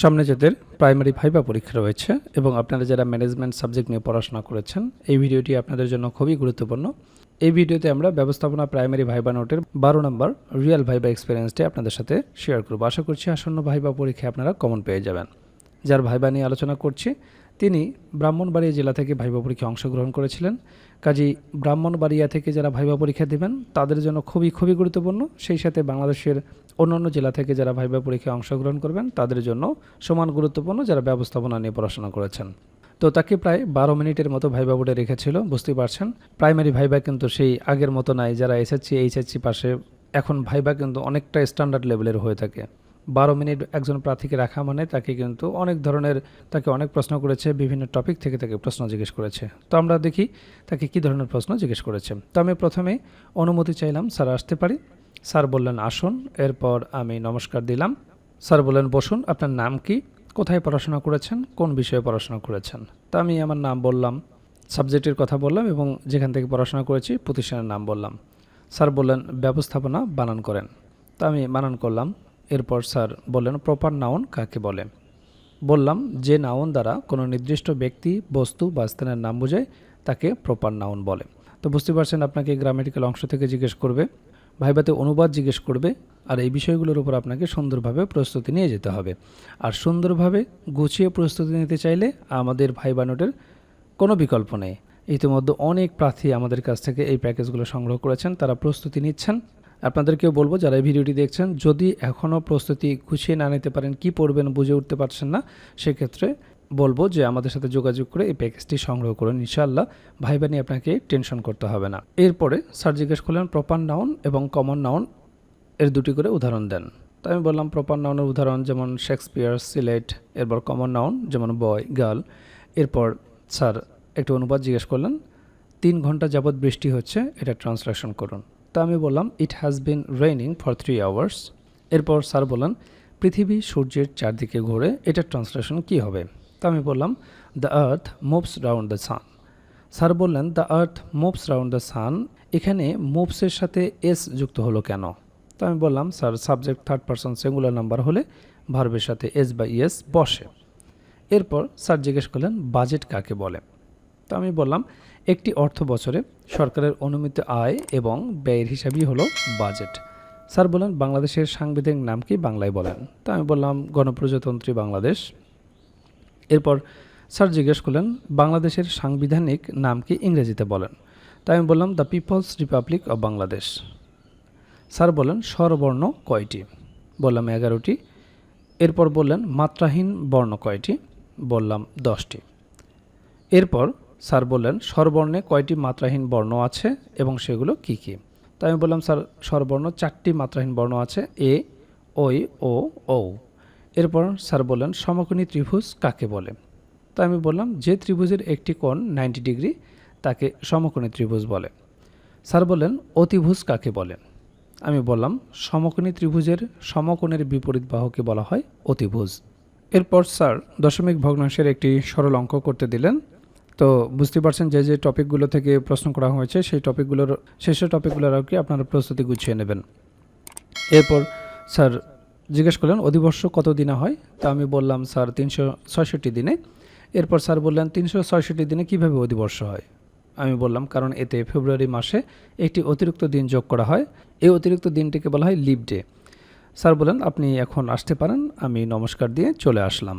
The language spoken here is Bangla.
সামনে যাদের প্রাইমারি ভাইবা পরীক্ষা রয়েছে এবং আপনারা যারা ম্যানেজমেন্ট সাবজেক্ট নিয়ে পড়াশোনা করেছেন, এই ভিডিওটি আপনাদের জন্য খুবই গুরুত্বপূর্ণ। এই ভিডিওতে আমরা ব্যবস্থাপনা প্রাইমারি ভাইবা নোটের বারো নম্বর রিয়েল ভাইবা এক্সপিরিয়েন্সটি আপনাদের সাথে শেয়ার করব। আশা করছি আসন্ন ভাইবা পরীক্ষায় আপনারা কমন পেয়ে যাবেন। যার ভাইবা নিয়ে আলোচনা করছি তিনি ব্রাহ্মণবাড়িয়া জেলা থেকে ভাইবা পরীক্ষায় অংশগ্রহণ করেছিলেন। কাজী ব্রাহ্মণবাড়িয়া থেকে যারা ভাইবা পরীক্ষা দেবেন, তাদের জন্য খুবই খুবই গুরুত্বপূর্ণ। সেই সাথে বাংলাদেশের অন্যান্য জেলা থেকে যারা ভাইবা পরীক্ষায় অংশগ্রহণ করবেন, তাদের জন্য সমান গুরুত্বপূর্ণ যারা ব্যবস্থাপনা নিয়ে পড়াশোনা করেছেন। তো তাকে প্রায় বারো মিনিটের মতো ভাইবা বোর্ডে রেখেছিল বুঝতেই পারছেন। প্রাইমারি ভাইবা কিন্তু সেই আগের মতো নাই, যারা এসএসসি, এইচএসসি পাশে, এখন ভাইবা কিন্তু অনেকটা স্ট্যান্ডার্ড লেভেলের হয়ে থাকে। বারো মিনিট একজন প্রার্থীকে রাখা মানে তাকে কিন্তু অনেক ধরনের, তাকে অনেক প্রশ্ন করেছে, বিভিন্ন টপিক থেকে তাকে প্রশ্ন জিজ্ঞেস করেছে। তো আমরা দেখি তাকে কী ধরনের প্রশ্ন জিজ্ঞেস করেছে। তো আমি প্রথমে অনুমতি চাইলাম, স্যার আসতে পারি? স্যার বললেন, আসুন। এরপর আমি নমস্কার দিলাম। স্যার বললেন, বসুন, আপনার নাম কি? কোথায় পড়াশোনা করেছেন? কোন বিষয়ে পড়াশোনা করেছেন? তা আমি আমার নাম বললাম, সাবজেক্টের কথা বললাম এবং যেখান থেকে পড়াশোনা করেছি, প্রতিষ্ঠানের নাম বললাম। স্যার বললেন, ব্যবস্থাপনা বানান করেন। তা আমি বানান করলাম। এরপর স্যার বললেন প্রপার নাউন কাকে বলে? বললাম, যে নাউন দ্বারা কোনো নির্দিষ্ট ব্যক্তি, বস্তু বা স্থানের নাম বোঝায়, তাকে প্রপার নাউন বলে। তো বুঝতে পারছেন আপনাকে গ্রামেটিক্যাল অংশ থেকে জিজ্ঞেস করবে, ভাইবাতে অনুবাদ জিজ্ঞেস করবে, আর এই বিষয়গুলোর উপর আপনাকে সুন্দরভাবে প্রস্তুতি নিয়ে যেতে হবে। আর সুন্দরভাবে গুছিয়ে প্রস্তুতি নিতে চাইলে আমাদের ভাইবা নোটের কোনো বিকল্প নেই। ইতিমধ্যে অনেক প্রার্থী আমাদের কাছ থেকে এই প্যাকেজগুলো সংগ্রহ করেছেন, তারা প্রস্তুতি নিচ্ছেন। আপনাদেরকেও বলব, যারা এই ভিডিওটি দেখছেন, যদি এখনও প্রস্তুতি গুছিয়ে না নিতে পারেন, কি পড়বেন বুঝে উঠতে পারছেন না, সেক্ষেত্রে বলব যে আমাদের সাথে যোগাযোগ করে এই প্যাকেজটি সংগ্রহ করুন। ইনশাআল্লাহ ভাইবা নিয়ে আপনাকে টেনশন করতে হবে না। এরপরে স্যার জিজ্ঞেস করলেন প্রপার নাউন এবং কমন নাউন এর দুটি করে উদাহরণ দেন। তো আমি বললাম প্রপার নাউনের উদাহরণ যেমন শেক্সপিয়ার, সিলেট, এরপর কমন নাউন যেমন বয়, গার্ল। এরপর স্যার একটু অনুবাদ জিজ্ঞেস করলেন, তিন ঘণ্টা যাবৎ বৃষ্টি হচ্ছে, এটা ট্রান্সলেশন করুন। তা আমি বললাম it has been raining for three hours এরপর স্যার বললেন, পৃথিবী সূর্যের চারদিকে ঘোরে, এটার ট্রান্সলেশন কি হবে? তা আমি বললাম the earth moves round the sun sir বললেন the earth moves round the sun এখানে মুভসের সাথে এস যুক্ত হলো কেন? তো আমি বললাম, sir subject third person singular number হলে ভার্বের সাথে এস বা ইএস বসে। এরপর স্যার জিজ্ঞেস করলেন বাজেট কাকে বলে? তো আমি বললাম, একটি অর্থ বছরে সরকারের অনুমিত আয় এবং ব্যয়ের হিসাবই হলো বাজেট। স্যার বলেন, বাংলাদেশের সাংবিধানিক নাম কি বাংলায় বলেন? তো আমি বললাম, গণপ্রজাতন্ত্রী বাংলাদেশ। এরপর স্যার জিজ্ঞেস করলেন, বাংলাদেশের সাংবিধানিক নাম কি ইংরেজিতে বলেন? তাই আমি বললাম, the people's republic of Bangladesh. Sir বলেন, স্বরবর্ণ কয়টি? বললাম, এগারোটি। এরপর বললেন, মাত্রাহীন বর্ণ কয়টি? বললাম, দশটি। এরপর স্যার বললেন, স্বরবর্ণে কয়টি মাত্রাহীন বর্ণ আছে এবং সেগুলো কি কি? তাই আমি বললাম, স্যার, স্বরবর্ণ চারটি মাত্রাহীন বর্ণ আছে, এ, ওই, ও ও এরপর স্যার বললেন, সমকোণী ত্রিভুজ কাকে বলে? তাই আমি বললাম, যে ত্রিভুজের একটি কোণ নাইনটি ডিগ্রি, তাকে সমকোণী ত্রিভুজ বলে। স্যার বললেন, অতিভুজ কাকে বলে? আমি বললাম, সমকোণী ত্রিভুজের সমকোণের বিপরীত বাহুকে বলা হয় অতিভুজ। এরপর স্যার দশমিক ভগ্নাংশের একটি সরল অঙ্ক করতে দিলেন তো বুঝতে পারছেন যে যে টপিকগুলো থেকে প্রশ্ন করা হয়েছে, সেই টপিকগুলোর শেষ টপিকগুলোর আর কি আপনারা প্রস্তুতি গুছিয়ে নেবেন। এরপর স্যার জিজ্ঞেস করলেন, অধিবর্ষ কত দিনে হয়? তা আমি বললাম, স্যার তিনশো ছয়ষট্টি দিনে। এরপর স্যার বললেন, তিনশো ছয়ষট্টি দিনে কীভাবে অধিবর্ষ হয়? আমি বললাম, কারণ এতে ফেব্রুয়ারি মাসে একটি অতিরিক্ত দিন যোগ করা হয়। এই অতিরিক্ত দিনটিকে বলা হয় লিভ ডে। স্যার বলেন আপনি এখন আসতে পারেন, আমি নমস্কার দিয়ে চলে আসলাম।